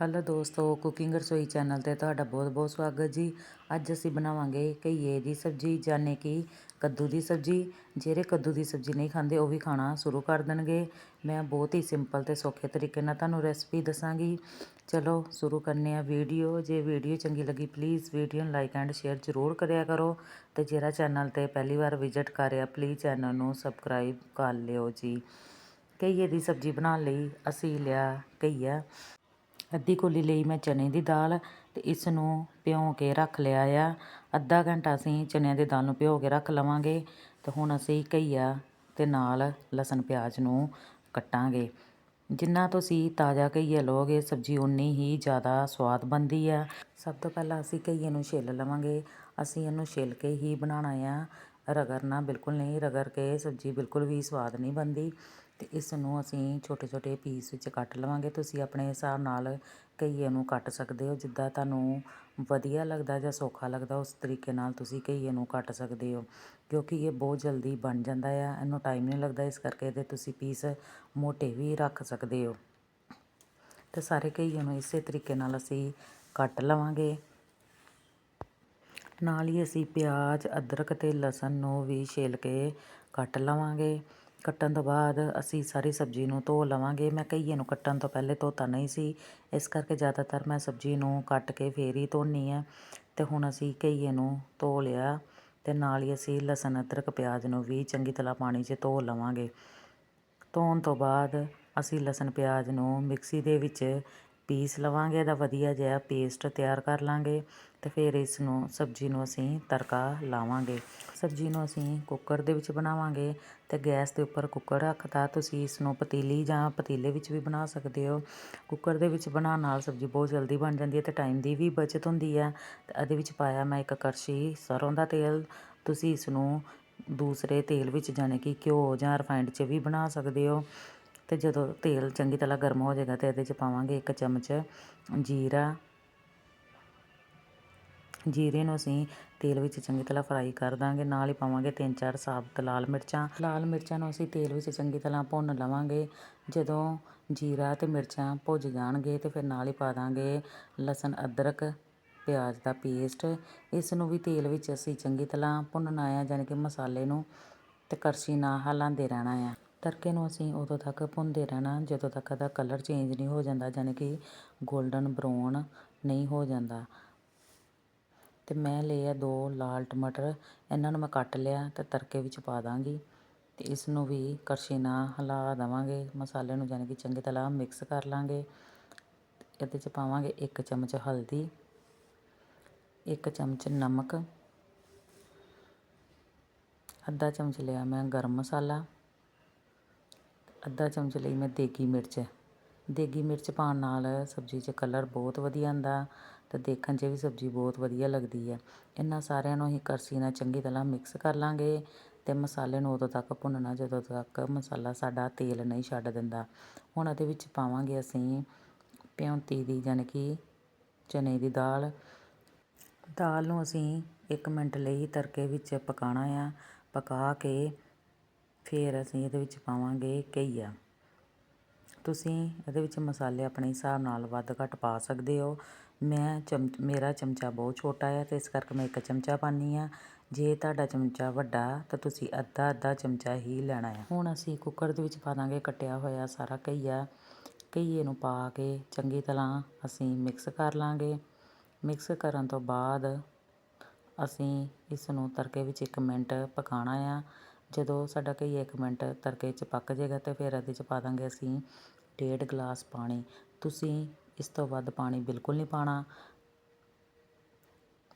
Hello ਦੋਸਤੋ cooking ਰਸੋਈ channel ਤੇ ਤੁਹਾਡਾ ਬਹੁਤ-ਬਹੁਤ ਸਵਾਗਤ ਜੀ। ਅੱਜ ਅਸੀਂ ਬਣਾਵਾਂਗੇ ਘਈਏ ਦੀ ਸਬਜ਼ੀ ਜਾਨੇ ਕਿ ਕੱਦੂ ਦੀ ਸਬਜ਼ੀ। ਜਿਹੜੇ ਕੱਦੂ ਦੀ ਸਬਜ਼ੀ ਨਹੀਂ ਖਾਂਦੇ, ਉਹ ਵੀ ਖਾਣਾ ਸ਼ੁਰੂ ਕਰ ਦੇਣਗੇ। ਮੈਂ ਬਹੁਤ ਹੀ ਸਿੰਪਲ ਤੇ ਸੌਖੇ ਤਰੀਕੇ ਨਾਲ ਤੁਹਾਨੂੰ ਰੈਸਪੀ ਦੱਸਾਂਗੀ। ਚਲੋ, ਸ਼ੁਰੂ ਕਰਨੇ ਆ ਵੀਡੀਓ। ਜੇ ਵੀਡੀਓ ਚੰਗੀ ਲੱਗੀ ਪਲੀਜ਼ ਵੀਡੀਓ ਨੂੰ ਲਾਈਕ ਐਂਡ ਸ਼ੇਅਰ ਜ਼ਰੂਰ ਕਰਿਆ ਕਰੋ। ਤੇ ਜਿਹੜਾ ਚੈਨਲ ਤੇ ਪਹਿਲੀ ਵਾਰ ਵਿਜ਼ਿਟ ਕਰ ਰਿਹਾ ਪਲੀਜ਼ ਚੈਨਲ ਨੂੰ ਸਬਸਕ੍ਰਾਈਬ ਕਰ ਲਿਓ ਜੀ। ਘਈਏ ਦੀ ਸਬਜ਼ੀ ਬਣਾਉਣ ਲਈ ਅਸੀਂ ਲਿਆ ਘਈਆ। ਅੱਧੀ ਕੋਲੀ ਲਈ ਮੈਂ ਚਨੇ ਦੀ ਦਾਲ ਅਤੇ ਇਸ ਨੂੰ ਭਿਉਂ ਕੇ ਰੱਖ ਲਿਆ ਆ। ਅੱਧਾ ਘੰਟਾ ਅਸੀਂ ਚਨਿਆਂ ਦੀ ਦਾਲ ਨੂੰ ਭਿਉਂ ਕੇ ਰੱਖ ਲਵਾਂਗੇ ਅਤੇ ਹੁਣ ਅਸੀਂ ਘਈਆ ਅਤੇ ਨਾਲ ਲਸਣ ਪਿਆਜ਼ ਨੂੰ ਕੱਟਾਂਗੇ। ਜਿੰਨਾ ਤੁਸੀਂ ਤਾਜ਼ਾ ਘਈਆ ਲਓਗੇ, ਸਬਜ਼ੀ ਉਨੀ ਹੀ ਜ਼ਿਆਦਾ ਸਵਾਦ ਬਣਦੀ ਆ। ਸਭ ਤੋਂ ਪਹਿਲਾਂ ਅਸੀਂ ਘਈਏ ਨੂੰ ਛਿੱਲ ਲਵਾਂਗੇ। ਅਸੀਂ ਇਹਨੂੰ ਛਿੱਲ ਕੇ ਹੀ ਬਣਾਉਣਾ ਆ। ਰਗੜਨਾ ਬਿਲਕੁਲ ਨਹੀਂ, ਰਗੜ ਕੇ ਸਬਜ਼ੀ ਬਿਲਕੁਲ ਵੀ ਸਵਾਦ ਨਹੀਂ ਬਣਦੀ ਅਤੇ ਇਸ ਨੂੰ ਅਸੀਂ ਛੋਟੇ ਛੋਟੇ ਪੀਸ ਵਿੱਚ ਕੱਟ ਲਵਾਂਗੇ। ਤੁਸੀਂ ਆਪਣੇ ਹਿਸਾਬ ਨਾਲ ਘਈਏ ਨੂੰ ਕੱਟ ਸਕਦੇ ਹੋ, ਜਿੱਦਾਂ ਤੁਹਾਨੂੰ ਵਧੀਆ ਲੱਗਦਾ ਜਾਂ ਸੌਖਾ ਲੱਗਦਾ, ਉਸ ਤਰੀਕੇ ਨਾਲ ਤੁਸੀਂ ਘਈਏ ਨੂੰ ਕੱਟ ਸਕਦੇ ਹੋ, ਕਿਉਂਕਿ ਇਹ ਬਹੁਤ ਜਲਦੀ ਬਣ ਜਾਂਦਾ ਆ, ਇਹਨੂੰ ਟਾਈਮ ਨਹੀਂ ਲੱਗਦਾ, ਇਸ ਕਰਕੇ ਇਹਦੇ ਤੁਸੀਂ ਪੀਸ ਮੋਟੇ ਵੀ ਰੱਖ ਸਕਦੇ ਹੋ। ਤੇ ਸਾਰੇ ਘਈਏ ਨੂੰ ਇਸੇ ਤਰੀਕੇ ਨਾਲ ਅਸੀਂ ਕੱਟ ਲਵਾਂਗੇ। ਨਾਲ ਹੀ ਅਸੀਂ ਪਿਆਜ਼, ਅਦਰਕ ਅਤੇ ਲਸਣ ਨੂੰ ਵੀ ਛਿੱਲ ਕੇ ਕੱਟ ਲਵਾਂਗੇ। ਕੱਟਣ ਤੋਂ ਬਾਅਦ ਅਸੀਂ ਸਾਰੀ ਸਬਜ਼ੀ ਨੂੰ ਧੋ ਲਵਾਂਗੇ। ਮੈਂ ਘਈਏ ਨੂੰ ਕੱਟਣ ਤੋਂ ਪਹਿਲੇ ਧੋਤਾ ਨਹੀਂ ਸੀ। ਇਸ ਕਰਕੇ ਜ਼ਿਆਦਾਤਰ ਮੈਂ ਸਬਜ਼ੀ ਨੂੰ ਕੱਟ ਕੇ ਫਿਰ ਹੀ ਧੋਨੀ ਆ। ਅਤੇ ਹੁਣ ਅਸੀਂ ਘਈਏ ਨੂੰ ਧੋ ਲਿਆ ਅਤੇ ਨਾਲ ਹੀ ਅਸੀਂ ਲਸਣ, ਅਦਰਕ, ਪਿਆਜ਼ ਨੂੰ ਵੀ ਚੰਗੀ ਤਰ੍ਹਾਂ ਪਾਣੀ 'ਚ ਧੋ ਲਵਾਂਗੇ। ਧੋਣ ਤੋਂ ਬਾਅਦ ਅਸੀਂ ਲਸਣ, ਪਿਆਜ਼ ਨੂੰ ਮਿਕਸੀ ਦੇ ਵਿੱਚ ਪੀਸ ਲਵਾਂਗੇ, ਇਹਦਾ ਵਧੀਆ ਜਿਹਾ ਪੇਸਟ ਤਿਆਰ ਕਰ ਲਾਂਗੇ ਤੇ ਫਿਰ ਇਸ ਨੂੰ ਸਬਜ਼ੀ ਨੂੰ ਅਸੀਂ ਤੜਕਾ ਲਾਵਾਂਗੇ। ਸਬਜ਼ੀ ਨੂੰ ਅਸੀਂ ਕੁੱਕਰ ਦੇ ਵਿੱਚ ਬਣਾਵਾਂਗੇ ਤੇ ਗੈਸ ਦੇ ਉੱਪਰ ਕੁੱਕਰ ਰੱਖਤਾ। ਤੁਸੀਂ ਇਸ ਨੂੰ ਪਤੀਲੀ ਜਾਂ ਪਤੀਲੇ ਵਿੱਚ ਵੀ ਬਣਾ ਸਕਦੇ ਹੋ। ਕੁੱਕਰ ਦੇ ਵਿੱਚ ਬਣਾਉਣ ਨਾਲ ਸਬਜ਼ੀ ਬਹੁਤ ਜਲਦੀ ਬਣ ਜਾਂਦੀ ਹੈ ਤੇ ਟਾਈਮ ਦੀ ਵੀ ਬਚਤ ਹੁੰਦੀ ਹੈ। ਤੇ ਇਹਦੇ ਵਿੱਚ ਪਾਇਆ ਮੈਂ ਇੱਕ ਕੜਛੀ, ਸਰੋਂ ਦਾ ਤੇਲ। ਤੁਸੀਂ ਇਸ ਨੂੰ ਦੂਸਰੇ ਤੇਲ ਵਿੱਚ ਜਾਣੇ ਕਿ ਘਿਓ ਜਾਂ ਰਿਫਾਈਂਡ 'ਚ ਵੀ ਬਣਾ ਸਕਦੇ ਹੋ। ਅਤੇ ਜਦੋਂ ਤੇਲ ਚੰਗੀ ਤਰ੍ਹਾਂ ਗਰਮ ਹੋ ਜਾਏਗਾ ਤੇ ਇਹਦੇ 'ਚ ਪਾਵਾਂਗੇ ਇੱਕ ਚਮਚ ਜੀਰਾ। ਜੀਰੇ ਨੂੰ ਅਸੀਂ ਤੇਲ ਵਿੱਚ ਚੰਗੀ ਤਰ੍ਹਾਂ ਫਰਾਈ ਕਰ ਦਾਂਗੇ। ਨਾਲ ਹੀ ਪਾਵਾਂਗੇ ਤਿੰਨ ਚਾਰ ਸਾਬਤ ਲਾਲ ਮਿਰਚਾਂ। ਲਾਲ ਮਿਰਚਾਂ ਨੂੰ ਅਸੀਂ ਤੇਲ ਵਿੱਚ ਚੰਗੀ ਤਰ੍ਹਾਂ ਭੁੰਨ ਲਵਾਂਗੇ। ਜਦੋਂ ਜੀਰਾ ਤੇ ਮਿਰਚਾਂ ਭੁੱਜ ਜਾਣਗੇ ਤੇ ਫਿਰ ਨਾਲ ਹੀ ਪਾ ਦਾਂਗੇ ਲਸਣ, ਅਦਰਕ, ਪਿਆਜ਼ ਦਾ ਪੇਸਟ ਇਸ ਨੂੰ ਵੀ ਤੇਲ ਵਿੱਚ ਅਸੀਂ ਚੰਗੀ ਤਰ੍ਹਾਂ ਭੁੰਨਣਾ ਆ, ਯਾਨੀ ਕਿ ਮਸਾਲੇ ਨੂੰ ਤੇ ਕੜਛੀ ਨਾਲ ਹਲਾਉਂਦੇ ਰਹਿਣਾ ਆ। ਤੜਕੇ ਨੂੰ ਅਸੀਂ ਉਦੋਂ ਤੱਕ ਭੁੰਨਦੇ ਰਹਿਣਾ, ਜਦੋਂ ਤੱਕ ਇਹਦਾ ਕਲਰ ਚੇਂਜ ਨਹੀਂ ਹੋ ਜਾਂਦਾ ਯਾਨੀ ਕਿ ਗੋਲਡਨ ਬਰਾਊਨ ਨਹੀਂ ਹੋ ਜਾਂਦਾ। ਅਤੇ ਮੈਂ ਲਏ ਆ ਦੋ ਲਾਲ ਟਮਾਟਰ, ਇਹਨਾਂ ਨੂੰ ਮੈਂ ਕੱਟ ਲਿਆ ਅਤੇ ਤੜਕੇ ਵਿੱਚ ਪਾ ਦਾਂਗੀ। ਅਤੇ ਇਸ ਨੂੰ ਵੀ ਕੜਛੀ ਨਾਲ ਹਿਲਾ ਦੇਵਾਂਗੇ, ਮਸਾਲੇ ਨੂੰ ਜਾਨੀ ਕਿ ਚੰਗੀ ਤਰ੍ਹਾਂ ਮਿਕਸ ਕਰ ਲਾਂਗੇ। ਇਹਦੇ 'ਚ ਪਾਵਾਂਗੇ ਇੱਕ ਚਮਚ ਹਲਦੀ, ਇੱਕ ਚਮਚ ਨਮਕ, ਅੱਧਾ ਚਮਚ ਲਿਆ ਮੈਂ ਗਰਮ ਮਸਾਲਾ। ਅੱਧਾ ਚਮਚ ਲਈ ਮੈਂ ਦੇਗੀ ਮਿਰਚ। ਦੇਗੀ ਮਿਰਚ ਪਾਉਣ ਨਾਲ ਸਬਜ਼ੀ 'ਚ ਕਲਰ ਬਹੁਤ ਵਧੀਆ ਆਉਂਦਾ ਅਤੇ ਦੇਖਣ 'ਚ ਵੀ ਸਬਜ਼ੀ ਬਹੁਤ ਵਧੀਆ ਲੱਗਦੀ ਹੈ ਇਹਨਾਂ ਸਾਰਿਆਂ ਨੂੰ ਅਸੀਂ ਕੜਛੀ ਨਾਲ ਚੰਗੀ ਤਰ੍ਹਾਂ ਮਿਕਸ ਕਰ ਲਾਂਗੇ ਅਤੇ ਮਸਾਲੇ ਨੂੰ ਉਦੋਂ ਤੱਕ ਭੁੰਨਣਾ, ਜਦੋਂ ਤੱਕ ਮਸਾਲਾ ਸਾਡਾ ਤੇਲ ਨਹੀਂ ਛੱਡ ਦਿੰਦਾ। ਹੁਣ ਇਹਦੇ ਵਿੱਚ ਪਾਵਾਂਗੇ ਅਸੀਂ ਪਿਉਂਤੀ ਦੀ ਯਾਨੀ ਕਿ ਚਨੇ ਦੀ ਦਾਲ। ਦਾਲ ਨੂੰ ਅਸੀਂ 1 ਮਿੰਟ ਲਈ ਤੜਕੇ ਵਿੱਚ ਪਕਾਉਣਾ ਆ। ਪਕਾ ਕੇ ਫਿਰ ਅਸੀਂ ਇਹਦੇ ਵਿੱਚ ਪਾਵਾਂਗੇ ਘਈਆ। ਤੁਸੀਂ ਇਹਦੇ ਵਿੱਚ ਮਸਾਲੇ ਆਪਣੇ ਹਿਸਾਬ ਨਾਲ ਵੱਧ ਘੱਟ ਪਾ ਸਕਦੇ ਹੋ। ਮੈਂ ਚਮਚ ਮੇਰਾ ਚਮਚਾ ਬਹੁਤ ਛੋਟਾ ਹੈ ਅਤੇ ਇਸ ਕਰਕੇ ਮੈਂ ਇੱਕ ਚਮਚਾ ਪਾਉਂਦੀ ਹਾਂ ਜੇ ਤੁਹਾਡਾ ਚਮਚਾ ਵੱਡਾ, ਤਾਂ ਤੁਸੀਂ ਅੱਧਾ ਅੱਧਾ ਚਮਚਾ ਹੀ ਲੈਣਾ ਹੈ ਹੁਣ ਅਸੀਂ ਕੁੱਕਰ ਦੇ ਵਿੱਚ ਪਾ ਦਾਂਗੇ ਕੱਟਿਆ ਹੋਇਆ ਸਾਰਾ ਘਈਆ। ਘਈਏ ਨੂੰ ਪਾ ਕੇ ਚੰਗੀ ਤਰ੍ਹਾਂ ਅਸੀਂ ਮਿਕਸ ਕਰ ਲਾਂਗੇ। ਮਿਕਸ ਕਰਨ ਤੋਂ ਬਾਅਦ ਅਸੀਂ ਇਸ ਨੂੰ ਤੜਕੇ ਵਿੱਚ 1 ਮਿੰਟ ਪਕਾਉਣਾ ਆ। ਜਦੋਂ ਸਾਡਾ ਘਈਆ ਇੱਕ ਮਿੰਟ ਤੜਕੇ 'ਚ ਪੱਕ ਜਾਏਗਾ ਤੇ ਫਿਰ ਇਹਦੇ 'ਚ ਪਾ ਦਾਂਗੇ ਅਸੀਂ ਡੇਢ ਗਲਾਸ ਪਾਣੀ। ਤੁਸੀਂ ਇਸ ਤੋਂ ਵੱਧ ਪਾਣੀ ਬਿਲਕੁਲ ਨਹੀਂ ਪਾਉਣਾ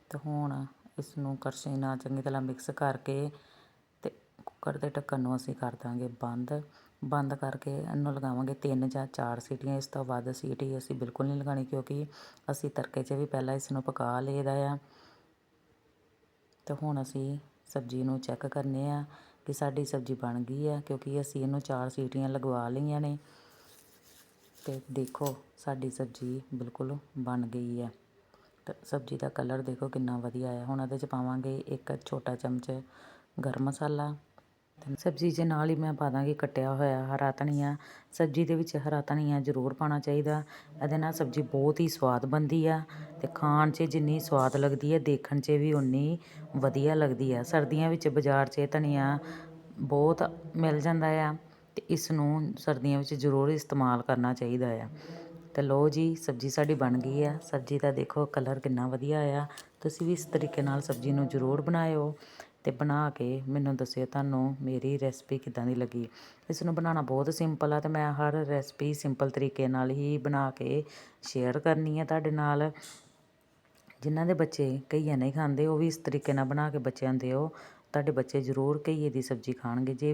ਤੇ ਹੁਣ ਇਸ ਨੂੰ ਕੜਛੀ ਨਾਲ ਚੰਗੀ ਤਰ੍ਹਾਂ ਮਿਕਸ ਕਰਕੇ ਅਤੇ ਕੁੱਕਰ ਦੇ ਢੱਕਣ ਨੂੰ ਅਸੀਂ ਕਰ ਦਾਂਗੇ ਬੰਦ। ਬੰਦ ਕਰਕੇ ਇਹਨੂੰ ਲਗਾਵਾਂਗੇ ਤਿੰਨ ਜਾਂ ਚਾਰ ਸੀਟੀਆਂ। ਇਸ ਤੋਂ ਵੱਧ ਸੀਟੀ ਅਸੀਂ ਬਿਲਕੁਲ ਨਹੀਂ ਲਗਾਣੀ ਕਿਉਂਕਿ ਅਸੀਂ ਤੜਕੇ 'ਚ ਵੀ ਪਹਿਲਾਂ ਇਸ ਨੂੰ ਪਕਾ ਲਈਦਾ ਆ। ਅਤੇ ਹੁਣ ਅਸੀਂ ਸਬਜ਼ੀ ਨੂੰ ਚੈੱਕ ਕਰਨੇ ਆ। ਕਿ ਸਾਡੀ ਸਬਜ਼ੀ ਬਣ ਗਈ ਹੈ ਕਿਉਂਕਿ ਅਸੀਂ ਇਹਨੂੰ ਚਾਰ ਸੀਟੀਆਂ ਲਗਵਾ ਲਈਆਂ ਨੇ। ਤੇ ਦੇਖੋ, ਸਾਡੀ ਸਬਜ਼ੀ ਬਿਲਕੁਲ ਬਣ ਗਈ ਹੈ ਤੇ ਸਬਜ਼ੀ ਦਾ ਕਲਰ ਦੇਖੋ ਕਿੰਨਾ ਵਧੀਆ ਆਇਆ। ਹੁਣ ਇਹਦੇ 'ਚ ਪਾਵਾਂਗੇ ਇੱਕ ਛੋਟਾ ਚਮਚ ਗਰਮ ਮਸਾਲਾ ਸਬਜ਼ੀ ਦੇ ਨਾਲ ਹੀ ਮੈਂ ਪਾ ਦਾਂਗੀ ਕੱਟਿਆ ਹੋਇਆ ਹਰਾ ਧਨੀਆ। ਸਬਜ਼ੀ ਦੇ ਵਿੱਚ ਹਰਾ ਧਨੀਆ ਜ਼ਰੂਰ ਪਾਉਣਾ ਚਾਹੀਦਾ। ਇਹਦੇ ਨਾਲ ਸਬਜ਼ੀ ਬਹੁਤ ਹੀ ਸਵਾਦ ਬਣਦੀ ਆ ਅਤੇ ਖਾਣ 'ਚ ਜਿੰਨੀ ਸਵਾਦ ਲੱਗਦੀ ਹੈ ਦੇਖਣ 'ਚ ਵੀ ਉਨੀ ਵਧੀਆ ਲੱਗਦੀ ਆ। ਸਰਦੀਆਂ ਵਿੱਚ ਬਾਜ਼ਾਰ 'ਚ ਧਨੀਆ ਬਹੁਤ ਮਿਲ ਜਾਂਦਾ ਆ ਅਤੇ ਇਸ ਨੂੰ ਸਰਦੀਆਂ ਵਿੱਚ ਜ਼ਰੂਰ ਇਸਤੇਮਾਲ ਕਰਨਾ ਚਾਹੀਦਾ ਆ। ਅਤੇ ਲੋ ਜੀ, ਸਬਜ਼ੀ ਸਾਡੀ ਬਣ ਗਈ ਆ। ਸਬਜ਼ੀ ਦਾ ਦੇਖੋ ਕਲਰ ਕਿੰਨਾ ਵਧੀਆ ਆ। ਤੁਸੀਂ ਵੀ ਇਸ ਤਰੀਕੇ ਨਾਲ ਸਬਜ਼ੀ ਨੂੰ ਜ਼ਰੂਰ ਬਣਾਇਓ। ਅਤੇ ਬਣਾ ਕੇ ਮੈਨੂੰ ਦੱਸਿਓ ਤੁਹਾਨੂੰ ਮੇਰੀ ਰੈਸਪੀ ਕਿੱਦਾਂ ਦੀ ਲੱਗੀ। ਇਸ ਨੂੰ ਬਣਾਉਣਾ ਬਹੁਤ ਸਿੰਪਲ ਆ ਅਤੇ ਮੈਂ ਹਰ ਰੈਸਪੀ ਸਿੰਪਲ ਤਰੀਕੇ ਨਾਲ ਹੀ ਬਣਾ ਕੇ ਸ਼ੇਅਰ ਕਰਨੀ ਹੈ ਤੁਹਾਡੇ ਨਾਲ। ਜਿਨ੍ਹਾਂ ਦੇ ਬੱਚੇ ਘਈਆ ਨਹੀਂ ਖਾਂਦੇ, ਉਹ ਵੀ ਇਸ ਤਰੀਕੇ ਨਾਲ ਬਣਾ ਕੇ ਬੱਚਿਆਂ ਨੂੰ ਦਿਓ। ਤੁਹਾਡੇ ਬੱਚੇ ਜ਼ਰੂਰ ਘਈਏ ਦੀ ਸਬਜ਼ੀ ਖਾਣਗੇ, ਜੇ